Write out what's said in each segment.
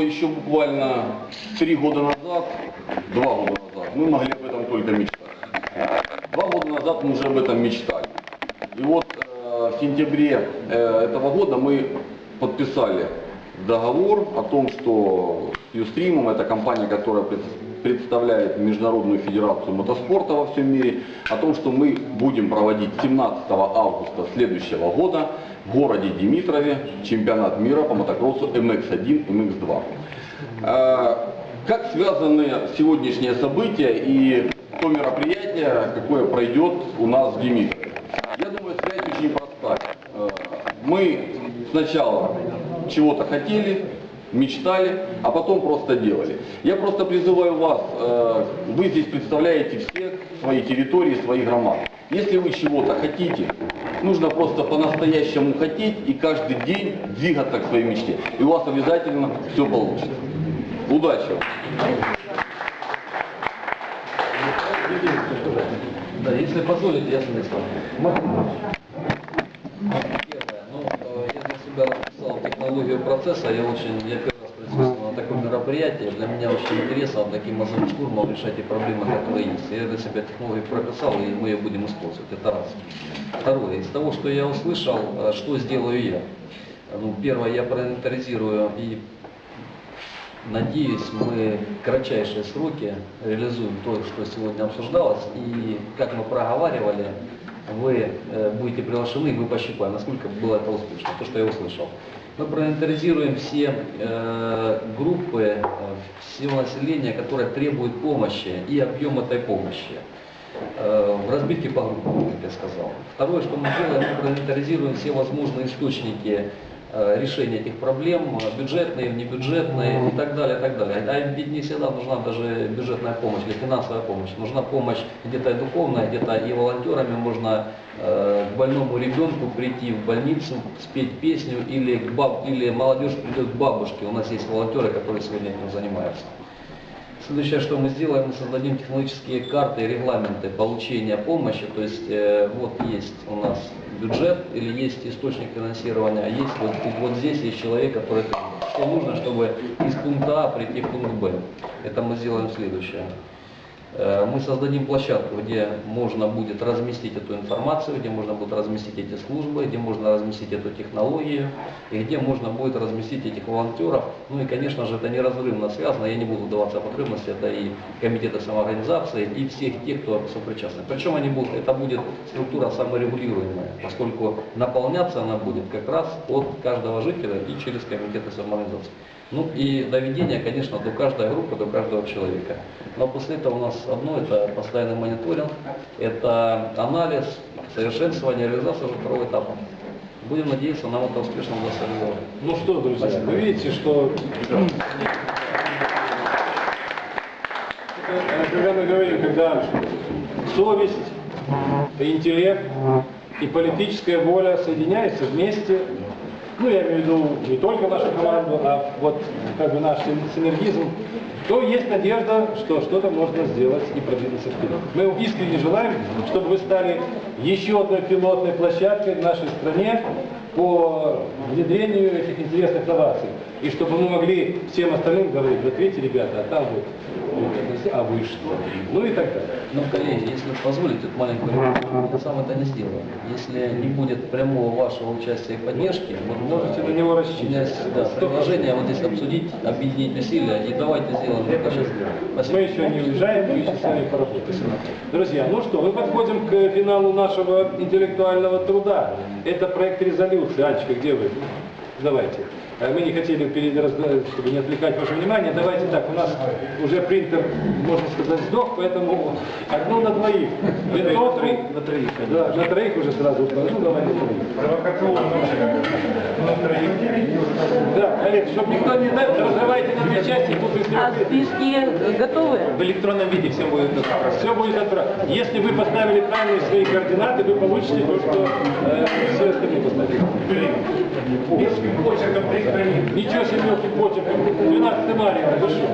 еще буквально три года назад, два года назад, мы могли об этом только мечтать. Два года назад мы уже об этом мечтали. И вот э, в сентябре э, этого года мы подписали договор о том, что Юстримом, это компания, которая пред- представляет Международную Федерацию мотоспорта во всем мире, о том, что мы будем проводить 17 августа следующего года в городе Димитрове чемпионат мира по мотокроссу MX1, MX2. Э, Как связаны сегодняшние события и то мероприятие, какое пройдет у нас в Димитрове? Я думаю, связь очень простая. Э, Мы сначала чего-то хотели, мечтали, а потом просто делали. Я просто призываю вас, э, вы здесь представляете всех свои территории, свои громады. Если вы чего-то хотите, нужно просто по-настоящему хотеть и каждый день двигаться к своей мечте. И у вас обязательно все получится. Удачи! Да, если позволите, я с места. Первое. Ну, э, я для себя расписал технологию процесса. Я очень, я мероприятии. Для меня очень интересно вот таким азом штурмом решать те проблемы, которые есть. Я для себя технологию прописал, и мы ее будем использовать. Это раз. Второе. Из того, что я услышал, э, что сделаю я? Ну, первое, я проинвентаризирую и Надеюсь, мы в кратчайшие сроки реализуем то, что сегодня обсуждалось. И, как мы проговаривали, вы э, будете приглашены, мы пощупаем, насколько было это успешно, то, что я услышал. Мы проинвентаризируем все э, группы э, всего населения, которое требует помощи, и объем этой помощи э, в разбитке по группам, как я сказал. Второе, что мы делаем, мы проинвентаризируем все возможные источники решения этих проблем, э, бюджетные, внебюджетные и так далее, и так далее. А ведь не всегда нужна даже бюджетная помощь или финансовая помощь. Нужна помощь где-то и духовная, где-то и волонтерами можно э, к больному ребенку прийти в больницу, спеть песню, или, к баб, или молодежь придет к бабушке. У нас есть волонтеры, которые сегодня этим занимаются. Следующее, что мы сделаем, мы создадим технологические карты и регламенты получения помощи. То есть э, вот есть у нас бюджет или есть источник финансирования, а есть вот, вот здесь есть человек, который что нужно, чтобы из пункта А прийти в пункт Б. Это мы сделаем следующее. Э, Мы создадим площадку, где можно будет разместить эту информацию, где можно будет разместить эти службы, где можно разместить эту технологию, и где можно будет разместить этих волонтеров. Ну и, конечно же, это неразрывно связано, я не буду вдаваться в потребности, это и комитеты самоорганизации, и всех тех, кто сопричастны. Причем они будут, это будет структура саморегулируемая, поскольку наполняться она будет как раз от каждого жителя и через комитеты самоорганизации. Ну и доведение, конечно, до каждой группы, до каждого человека. Но после этого у нас одно, это постоянный мониторинг, это анализ, совершенствование, реализация уже второго этапа. Будем надеяться, нам это успешно удастся реализовать. Ну что, друзья, вы видите, что когда мы говорим, когда совесть, интеллект и политическая воля соединяются вместе, ну я имею в виду не только нашу команду, а вот как бы наш синергизм, то есть надежда, что что-то можно сделать и продвинуться вперед. Мы искренне желаем, чтобы вы стали еще одной пилотной площадкой в нашей стране по внедрению этих интересных новаций. И чтобы мы могли всем остальным говорить, вот видите, ребята, а там вот, а вы что? Ну и так далее. Но, коллеги, если позволите маленькую ремарку, я сам это не сделаю. Если не будет прямого вашего участия и поддержки, вот Можете на него рассчитывать. да, предложение вот здесь обсудить, объединить усилия и давайте сделаем это. Мы еще не уезжаем, мы еще с вами поработаем. Друзья, ну что, мы подходим к финалу нашего интеллектуального труда. Это проект резолюции. Анечка, где вы? Давайте. Э, Мы не хотели, перед чтобы не отвлекать ваше внимание, давайте так, у нас уже принтер, можно сказать, сдох, поэтому одно на двоих. Винтов, на троих. Да, на троих уже сразу. Ну, давай на троих. Да, Олег, чтобы никто не знал, разрывайте на две части, тут их А списки готовы? в электронном виде всем будет отправлено. Все будет отправлено. Если вы поставили правильные свои координаты, вы получите то, что э, все остальные поставили. Блин. Без почерка Ничего себе мелкий почерк. 12 мария. Вы что?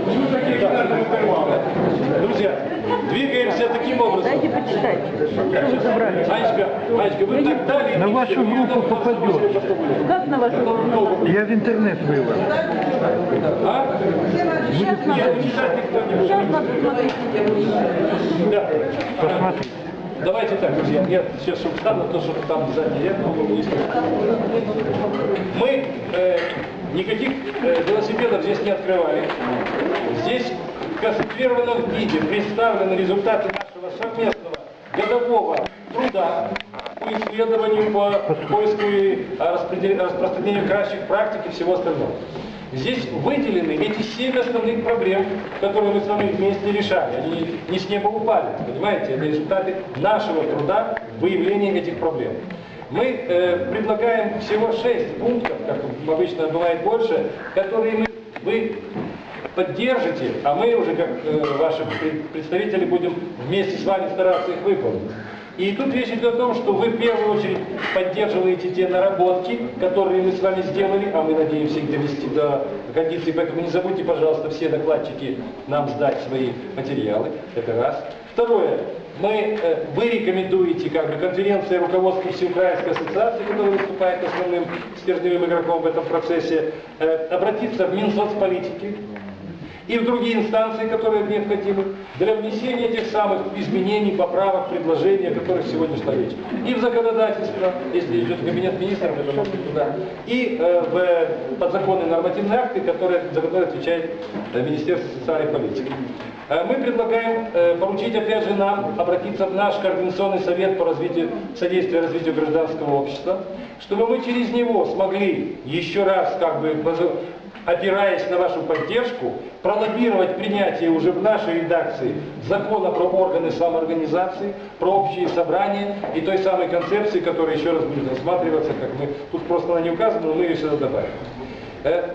Так, Друзья, двигаемся таким образом. Дайте почитать, что вы забрали. Анечка, Анечка, вы так дали. На вашу группу попадет. Как на вашу голову? Я в интернет вывод. А? Я читать никто не. Да. Посмотри. Давайте так, друзья, я сейчас чтобы встану, то, что там сзади я могу. Мы э, никаких э, велосипедов здесь не открывали. Здесь в концентрированном виде представлены результаты нашего совместного годового труда исследованию, по поиску и распространению кращих практик и всего остального. Здесь выделены эти семь основных проблем, которые мы с вами вместе решали. Они не с неба упали, понимаете? Это результаты нашего труда выявления этих проблем. Мы э, предлагаем всего шесть пунктов, как обычно бывает больше, которые мы, вы поддержите, а мы уже, как э, ваши пред- представители, будем вместе с вами стараться их выполнить. И тут речь идет о том, что вы в первую очередь поддерживаете те наработки, которые мы с вами сделали, а мы надеемся их довести до кондиции, поэтому не забудьте, пожалуйста, все докладчики нам сдать свои материалы, это раз. Второе, мы, э, вы рекомендуете, как бы, конференция руководства Всеукраинской ассоциации, которая выступает основным стержневым игроком в этом процессе, э, обратиться в Минсоцполитики, и в другие инстанции, которые необходимы, для внесения тех самых изменений, поправок, предложений, о которых сегодня шла речь. И в законодательство, если идет кабинет министров, это может быть туда, и э, в подзаконные нормативные акты, которые, за которые отвечает э, Министерство социальной политики. Э, Мы предлагаем э, поручить опять же нам обратиться в наш координационный совет по развитию, содействию развитию гражданского общества, чтобы мы через него смогли еще раз как бы опираясь на вашу поддержку, пролоббировать принятие уже в нашей редакции закона про органы самоорганизации, про общие собрания и той самой концепции, которая еще раз будет рассматриваться, как мы, тут просто она не указана, но мы ее сюда добавим. Э,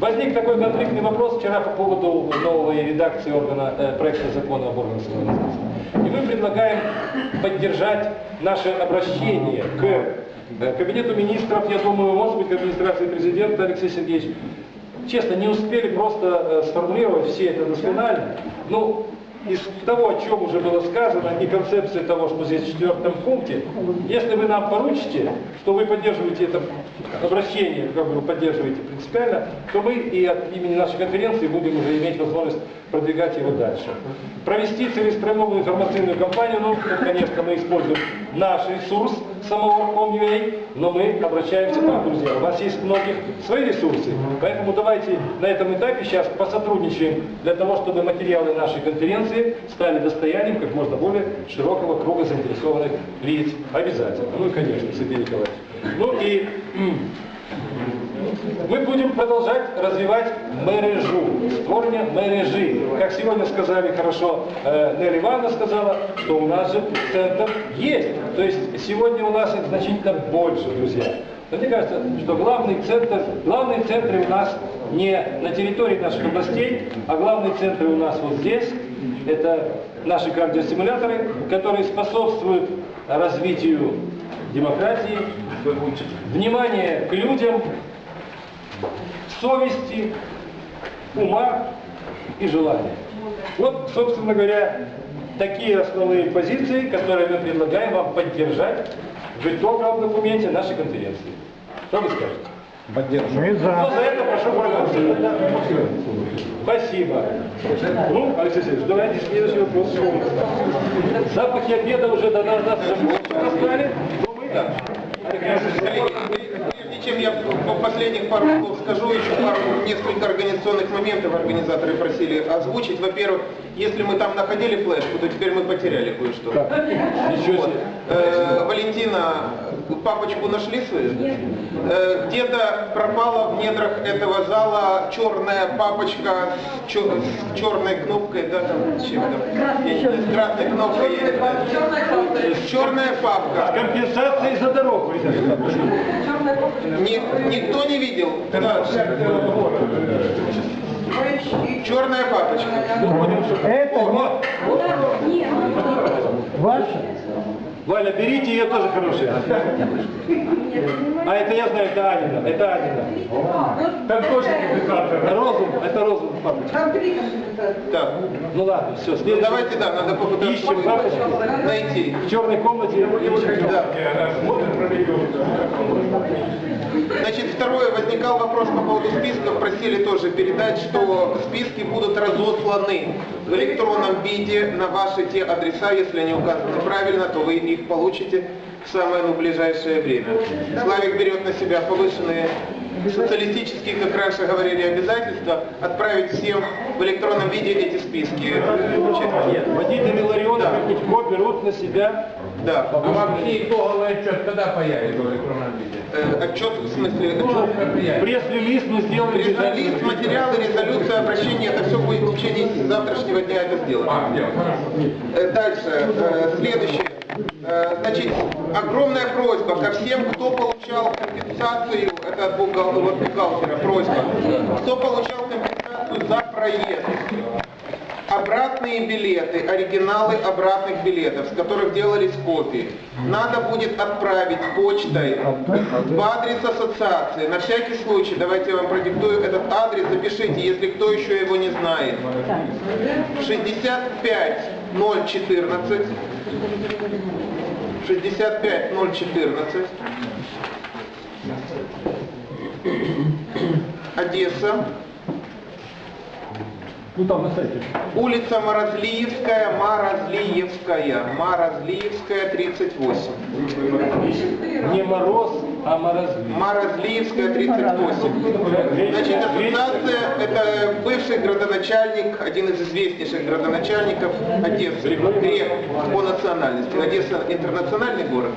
Возник такой конфликтный вопрос вчера по поводу новой редакции органа, э, проекта закона об органах самоорганизации. И мы предлагаем поддержать наше обращение к э, Кабинету министров, я думаю, может быть, к администрации президента Алексей Сергеевич, честно, не успели просто э, сформулировать все это досконально. Ну, из того, о чем уже было сказано, и концепции того, что здесь в четвертом пункте, если вы нам поручите, что вы поддерживаете это обращение, как вы поддерживаете принципиально, то мы и от имени нашей конференции будем уже иметь возможность продвигать его дальше. Провести целеспрямованную информационную кампанию, ну, конечно, мы используем наш ресурс самого Арком.ua, но мы обращаемся к вам, друзья. У вас есть многих свои ресурсы, поэтому давайте на этом этапе сейчас посотрудничаем для того, чтобы материалы нашей конференции стали достоянием как можно более широкого круга заинтересованных лиц. Обязательно. Ну и, конечно, Сергей Николаевич. Ну и мы будем продолжать развивать мережу, створение мережи. Как сегодня сказали хорошо, э, Нелли Ивановна сказала, что у нас же центр есть. То есть сегодня у нас их значительно больше, друзья. Но мне кажется, что главный центр, главные центры у нас не на территории наших областей, а главные центры у нас вот здесь. Это наши кардиостимуляторы, которые способствуют развитию демократии, внимания к людям, совести, ума и желания. Вот, собственно говоря, такие основные позиции, которые мы предлагаем вам поддержать в итоговом документе нашей конференции. Что вы скажете? Мы Ну, за. за это прошу проголосовать. Спасибо. Ну, Алексей Сергеевич, давайте следующий вопрос. Запахи обеда уже до нас достали. Ну, мы так. Прежде чем я по последних пару слов скажу, еще пару, несколько организационных моментов организаторы просили озвучить. Во-первых, если мы там находили флешку, то теперь мы потеряли кое-что. Ничего Вот. Э, Валентина, папочку нашли свою? Э, Где-то пропала в недрах этого зала черная папочка с, чер- с черной кнопкой, да, там, с чем там? Я не знаю, С красной кнопкой. знаю. Черная папка. Компенсации за дорогу. Ни- никто не видел. Да. Черная папочка. Это ваша? Валя, берите ее тоже хорошая. А это я знаю, это Анина, это Анина. Там тоже Розум, это розум папочка. Так. Ну ладно, все, Ну следующий. давайте, да, надо попытаться найти. В черной комнате ищем. Да. Значит, второе, возникал вопрос по поводу списков, просили тоже передать, что списки будут разосланы в электронном виде на ваши те адреса, если они указаны правильно, то вы их получите в самое ну, ближайшее время. Славик берет на себя повышенные социалистические, как раньше говорили, обязательства отправить всем в электронном виде эти списки. Водители Лариона Да. легко берут на себя Да. А вообще итоговый отчет когда появится в электронном виде? Э, отчет, в смысле, отчет Мероприятие. пресс-релиз мы сделаем обязательно. материалы, резолюция, обращение, это все будет в течение завтрашнего дня это сделано. А, дело, хорошо. Э, Дальше, э, следующее. Э, Значит, огромная просьба ко всем, кто получал компенсацию, это от бухгалтера просьба, кто получал компенсацию за проезд, обратные билеты, оригиналы обратных билетов, с которых делались копии, надо будет отправить почтой в адрес ассоциации. На всякий случай, давайте я вам продиктую этот адрес, запишите, если кто еще его не знает. 65014 65014 Одесса, Ну там на сайте. улица Морозлиевская, Морозлиевская, Морозлиевская, 38. Не мороз, а морозли. Морозлиевская, 38. Значит, ассоциация – это бывший градоначальник, один из известнейших градоначальников Одессы, грек по национальности. Одесса – интернациональный город.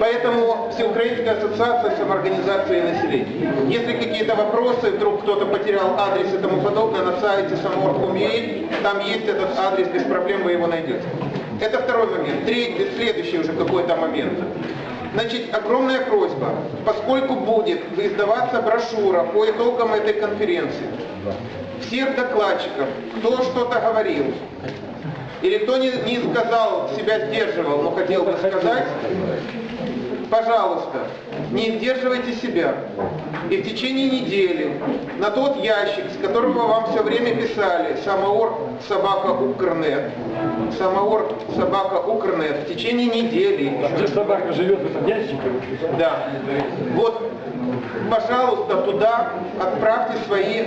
Поэтому Всеукраинская ассоциация самоорганизации населения. Если какие-то вопросы, вдруг кто-то потерял адрес и тому подобное, на сайте самоорг.ua, там есть этот адрес, без проблем вы его найдете. Это второй момент. Третий, следующий уже какой-то момент. Значит, огромная просьба, поскольку будет издаваться брошюра по итогам этой конференции, всех докладчиков, кто что-то говорил, или кто не, не сказал, себя сдерживал, но хотел бы сказать, пожалуйста, не сдерживайте себя. И в течение недели на тот ящик, с которого вам все время писали самоор собака Укрнет, самоор собака Укрнет, в течение недели, Где собака живет в этом ящике? да. Вот, пожалуйста, туда отправьте свои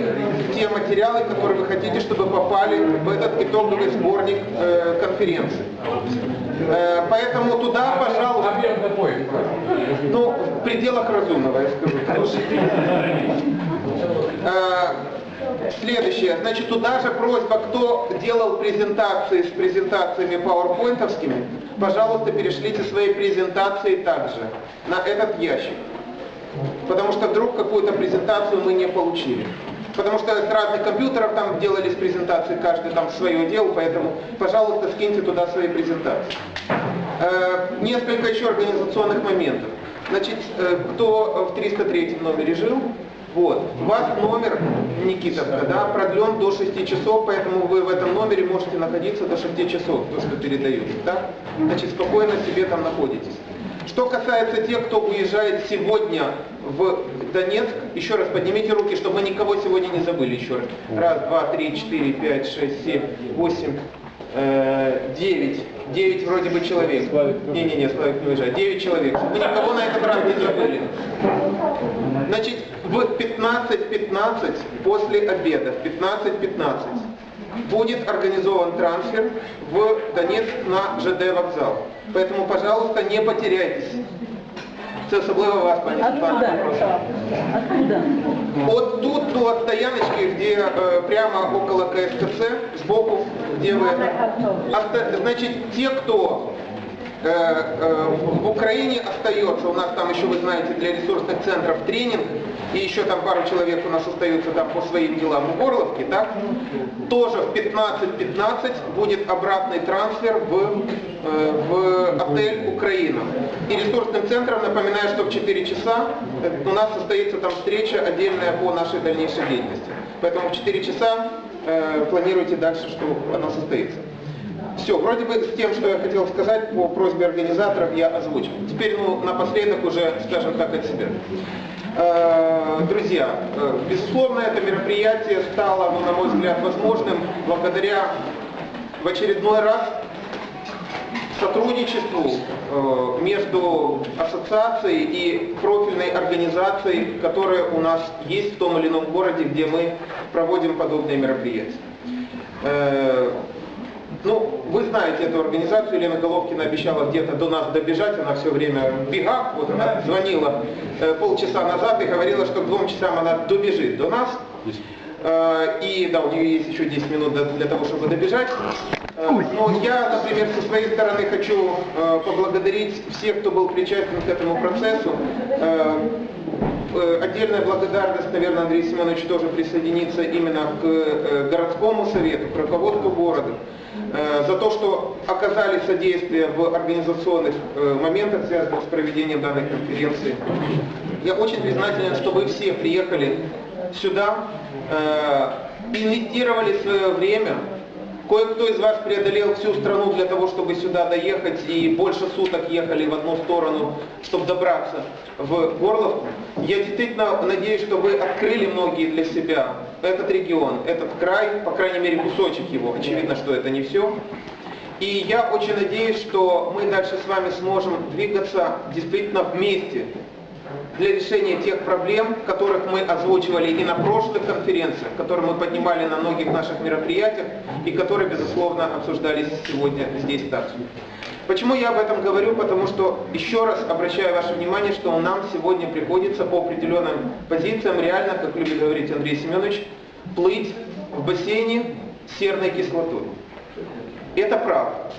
те материалы, которые вы хотите, чтобы попали в этот итоговый сборник э, конференции. Э, поэтому туда, пожалуйста, ну, в пределах разумного, я скажу. Э, Следующее. Значит, туда же просьба, кто делал презентации с презентациями пауэрпоинтовскими, пожалуйста, перешлите свои презентации также на этот ящик. Потому что вдруг какую-то презентацию мы не получили. Потому что с разных компьютеров там делались презентации, каждый там свое дело, поэтому, пожалуйста, скиньте туда свои презентации. Э, несколько еще организационных моментов. Значит, э, кто в 303 номере жил, вот, у вас номер Никитовка, да, продлен до 6 часов, поэтому вы в этом номере можете находиться до 6 часов, то, что передают, да? Значит, спокойно себе там находитесь. Что касается тех, кто уезжает сегодня в Донецк, еще раз поднимите руки, чтобы мы никого сегодня не забыли еще раз. Раз, два, три, четыре, пять, шесть, семь, восемь, э, девять. Девять вроде бы человек. Не-не-не, Славик не уезжает. Девять человек. Мы никого на этот раз не забыли. Значит, в 15.15 после обеда, в 15.15 будет организован трансфер в Донецк на ЖД вокзал. Поэтому, пожалуйста, не потеряйтесь. Це особливо вас, пані Світлана, Откуда? Вот тут, ну, от стояночки, где э, прямо около КСКЦ, сбоку, где вы... Значит, те, кто в Украине остается, у нас там еще, вы знаете, для ресурсных центров тренинг, и еще там пару человек у нас остаются там по своим делам в Горловке, так? Тоже в 15.15 будет обратный трансфер в, э, в отель Украина. И ресурсным центром, напоминаю, что в 4 часа э, у нас состоится там встреча отдельная по нашей дальнейшей деятельности. Поэтому в 4 часа э, планируйте дальше, что она состоится. Все, вроде бы тем, что я хотел сказать по просьбе организаторов, я озвучил. Теперь, ну, напоследок уже, скажем так, от себя. Э, Друзья, э, безусловно, это мероприятие стало, ну, на мой взгляд, возможным благодаря в очередной раз сотрудничеству э, между ассоциацией и профильной организацией, которая у нас есть в том или ином городе, где мы проводим подобные мероприятия. Э, ну, вы знаете эту организацию, Елена Головкина обещала где-то до нас добежать, она все время в бегах, вот она звонила э, полчаса назад и говорила, что к двум часам она добежит до нас. Э, И да, у нее есть еще 10 минут для- для того, чтобы добежать. Э, Но я, например, со своей стороны хочу э, поблагодарить всех, кто был причастен к этому процессу. Э, Отдельная благодарность, наверное, Андрей Семенович тоже присоединится именно к э, городскому совету, к руководству города, э, за то, что оказали содействие в организационных моментах, связанных с проведением данной конференции. Я очень признателен, что вы все приехали сюда, инвестировали свое время. Кое-кто из вас преодолел всю страну для того, чтобы сюда доехать, и больше суток ехали в одну сторону, чтобы добраться в Горловку. Я действительно надеюсь, что вы открыли многие для себя этот регион, этот край, по крайней мере кусочек его. Очевидно, что это не все. И я очень надеюсь, что мы дальше с вами сможем двигаться действительно вместе для решения тех проблем, которых мы озвучивали и на прошлых конференциях, которые мы поднимали на многих наших мероприятиях и которые, безусловно, обсуждались сегодня здесь также. Почему я об этом говорю? Потому что еще раз обращаю ваше внимание, что нам сегодня приходится по определенным позициям реально, как любит говорить Андрей Семенович, плыть в бассейне серной кислотой. Это правда.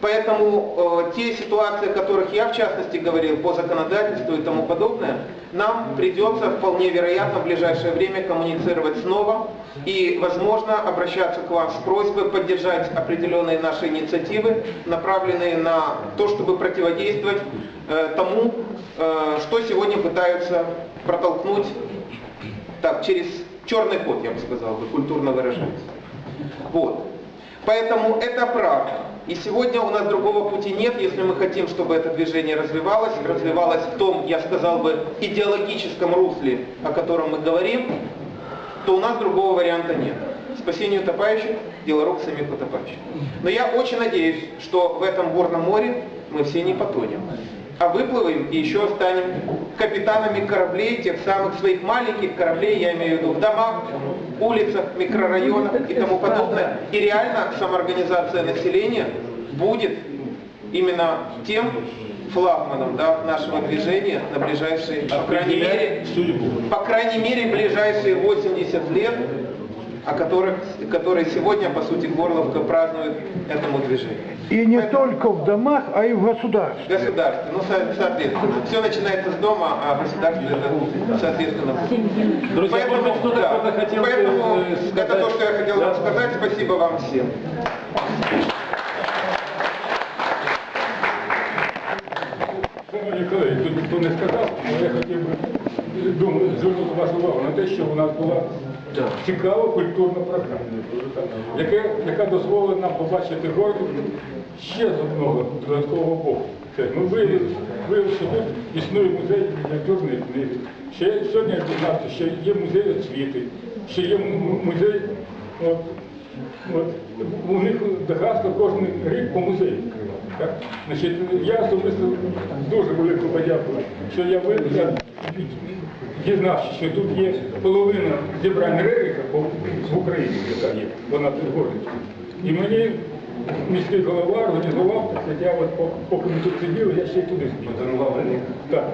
Поэтому э, те ситуации, о которых я в частности говорил по законодательству и тому подобное, нам придется вполне вероятно в ближайшее время коммуницировать снова и, возможно, обращаться к вам с просьбой поддержать определенные наши инициативы, направленные на то, чтобы противодействовать э, тому, э, что сегодня пытаются протолкнуть так, через черный ход, я бы сказал, культурно выражаясь. Вот. Поэтому это правда. И сегодня у нас другого пути нет, если мы хотим, чтобы это движение развивалось, развивалось в том, я сказал бы, идеологическом русле, о котором мы говорим, то у нас другого варианта нет. Спасение утопающих – дело рук самих утопающих. Но я очень надеюсь, что в этом бурном море мы все не потонем, а выплывем и еще станем капитанами кораблей, тех самых своих маленьких кораблей, я имею в виду в домах, улицах, микрорайонах и тому подобное. И реально самоорганизация населения будет именно тем флагманом да, нашего движения на ближайшие, по крайней мере, по крайней мере, ближайшие 80 лет, о которых, которые сегодня, по сути, Горловка празднует этому движению. И не только в домах, а и в государстве. Государство, ну, со- соответственно. Все начинается с дома, а государство это, соответственно, Друзья, Поэтому, может быть, кто-то да, кто-то хотел бы, поэтому э, это сказать- то, что я хотел вам Да. сказать. Спасибо вам всем. Шановні колеги, тут ніхто не сказав, але я хотів би думаю, звернути вашу увагу на те, що у нас була цікава культурна програма, яка, яка дозволила нам побачити город ще з одного додаткового боку. Ми виявили, що тут існує музей мініатюрної книги. Ще сьогодні я дізнався, що є музей освіти, що є музей. От, От, у них Дахаска кожен рік по музею відкриває. Я особисто дуже велику подяку, що я ви- я дізнався, що тут є половина зібрань Реріка по- в Україні, яка є, вона тут горить. І мені міський голова організував, так я от поки ми тут сиділи, я ще й туди подарував. Так,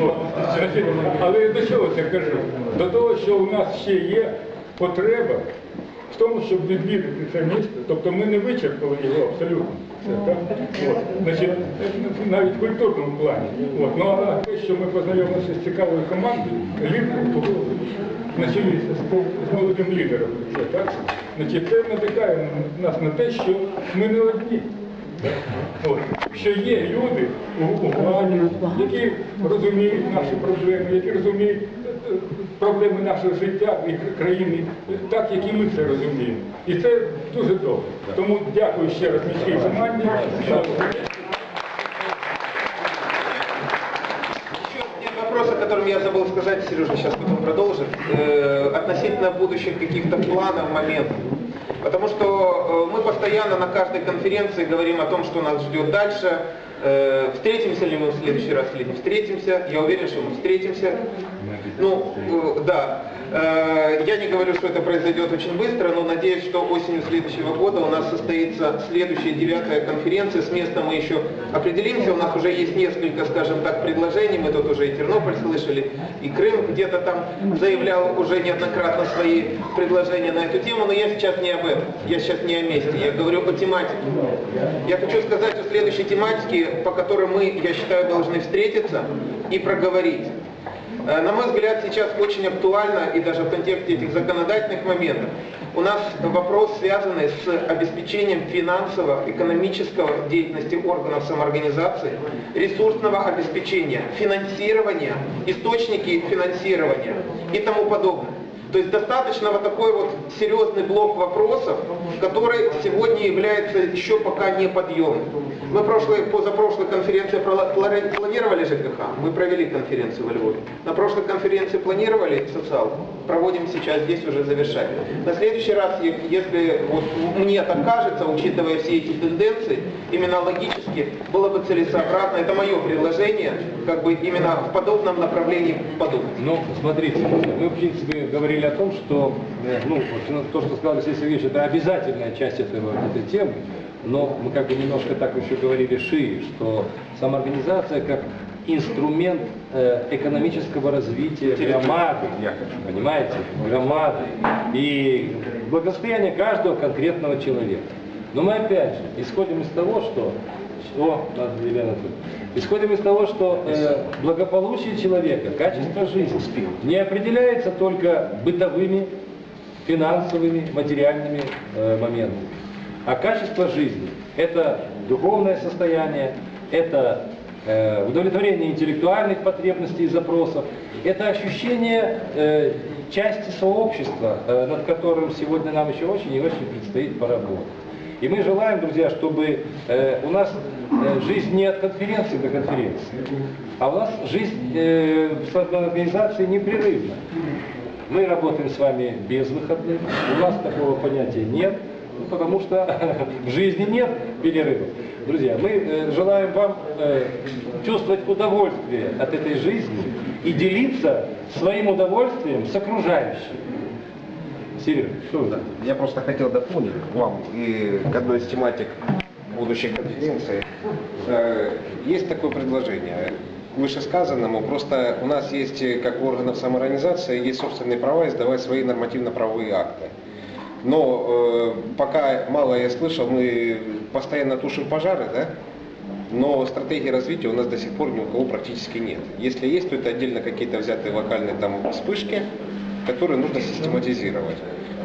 от, значить, але до чого це кажу? До того, що у нас ще є потреба в тому, щоб відвідати це місто. Тобто ми не вичерпали його абсолютно. Це. От. Значить, навіть в культурному плані. От. Ну а те, що ми познайомилися з цікавою командою, лідером, на з, молодим лідером, це, так? Значить, це надихає нас на те, що ми не одні. От. Що є люди у, владі, які розуміють наші проблеми, які розуміють проблеми нашого життя і країни, так, як і ми це розуміємо. І це дуже добре. Тому дякую ще раз міській команді. Еще нет вопроса, о котором я забыл сказать, Сережа сейчас потом продолжит, Э, относительно будущих каких-то планов, моментов. Потому что э, мы постоянно на каждой конференции говорим о том, что нас ждет дальше. Э, Встретимся ли мы в следующий раз или не встретимся? Я уверен, что мы встретимся. Ну, э, да. Э, Я не говорю, что это произойдет очень быстро, но надеюсь, что осенью следующего года у нас состоится следующая девятая конференция. С местом мы еще определимся. У нас уже есть несколько, скажем так, предложений. Мы тут уже и Тернополь слышали, и Крым где-то там заявлял уже неоднократно свои предложения на эту тему. Но я сейчас не об этом. Я сейчас не о месте. Я говорю о тематике. Я хочу сказать о следующей тематике, по которой мы, я считаю, должны встретиться и проговорить. Э, На мой взгляд, сейчас очень актуально и даже в контексте этих законодательных моментов у нас вопрос, связанный с обеспечением финансового, экономического деятельности органов самоорганизации, ресурсного обеспечения, финансирования, источники финансирования и тому подобное. То есть достаточно вот такой вот серьезный блок вопросов, который сегодня является еще пока неподъемным. Мы прошлой, позапрошлой конференции планировали ЖКХ, мы провели конференцию во Львове. На прошлой конференции планировали социалку, проводим сейчас, здесь уже завершаем. На следующий раз, если вот мне так кажется, учитывая все эти тенденции, именно логически было бы целесообразно, это мое предложение, как бы именно в подобном направлении подумать. Ну, смотрите, мы, в принципе, говорили о том, что, э, ну, вот то, что сказал Алексей Сергеевич, это обязательная часть этого, этой темы, но мы как бы немножко так еще говорили шире, что самоорганизация как инструмент э, экономического развития громады, понимаете, громады и благосостояние каждого конкретного человека. Но мы опять же исходим из того, что о, надо, Елена Анатольевна. Исходим из того, что э, благополучие человека, качество жизни не определяется только бытовыми, финансовыми, материальными э, моментами. А качество жизни – это духовное состояние, это э, удовлетворение интеллектуальных потребностей и запросов, это ощущение э, части сообщества, э, над которым сегодня нам еще очень и очень предстоит поработать. И мы желаем, друзья, чтобы э, у нас э, жизнь не от конференции до конференции, а у нас жизнь э, в самоорганизации непрерывна. Мы работаем с вами без выходных, у нас такого понятия нет, ну, потому что в жизни нет перерывов. Друзья, мы э, желаем вам э, чувствовать удовольствие от этой жизни и делиться своим удовольствием с окружающими. Серега, что вы? Я просто хотел дополнить вам и к одной из тематик будущей конференции. Э, Есть такое предложение к вышесказанному. Просто у нас есть, э, как у органов самоорганизации, есть собственные права издавать свои нормативно-правовые акты. Но э, пока мало я слышал, мы постоянно тушим пожары, да? Но стратегии развития у нас до сих пор ни у кого практически нет. Если есть, то это отдельно какие-то взятые локальные там вспышки, которые нужно систематизировать.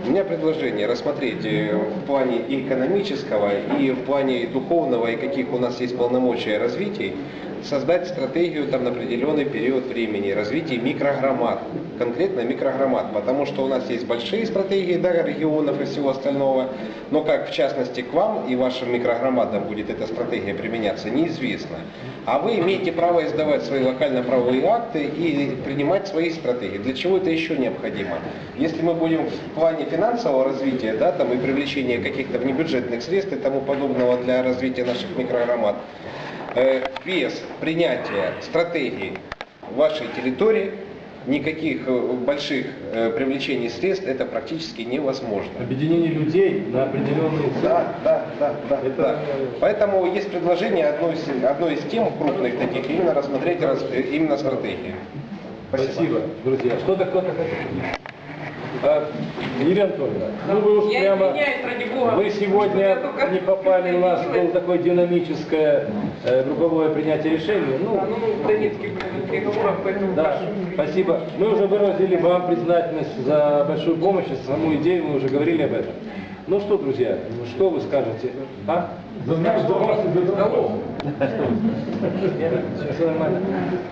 У меня предложение рассмотреть э, в плане и экономического, и в плане духовного, и каких у нас есть полномочия развития, создать стратегию там на определенный период времени развития микрограммат, конкретно микрограммат, потому что у нас есть большие стратегии да, регионов и всего остального, но как в частности к вам и вашим микрограмматам будет эта стратегия применяться, неизвестно. А вы имеете право издавать свои локально-правовые акты и принимать свои стратегии. Для чего это еще необходимо? Если мы будем в плане финансового развития да, там, и привлечения каких-то внебюджетных средств и тому подобного для развития наших микрограммат, э, без принятия стратегии вашей территории, никаких э, больших э, привлечений средств это практически невозможно. Объединение людей на определенные цели. Да, да, да, да. Это- да. Поэтому есть предложение одной из, одной из тем крупных таких, именно рассмотреть раз- именно стратегию. Спасибо, друзья. Что-то кто-то хотел? А, Елена Анатольевна, ну вы уж Я прямо... извиняюсь, ради бога. Вы сегодня только не попали, у нас было такое динамическое э, групповое принятие решений. Ну, Да, ну, в Донецких переговорах, поэтому да, прошу. спасибо. Мы уже выразили вам признательность за большую помощь, саму идею мы уже говорили об этом. Ну что, друзья, что вы скажете? А? За нас, за вас и за Донбасс. Все нормально.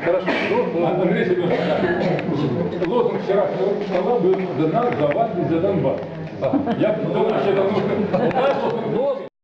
Хорошо. Ну, ладно. Андрей Семенович, лозунг вчерашнего стола был «За нас, за вас и за Донбасс». Я думаю, что это нужно.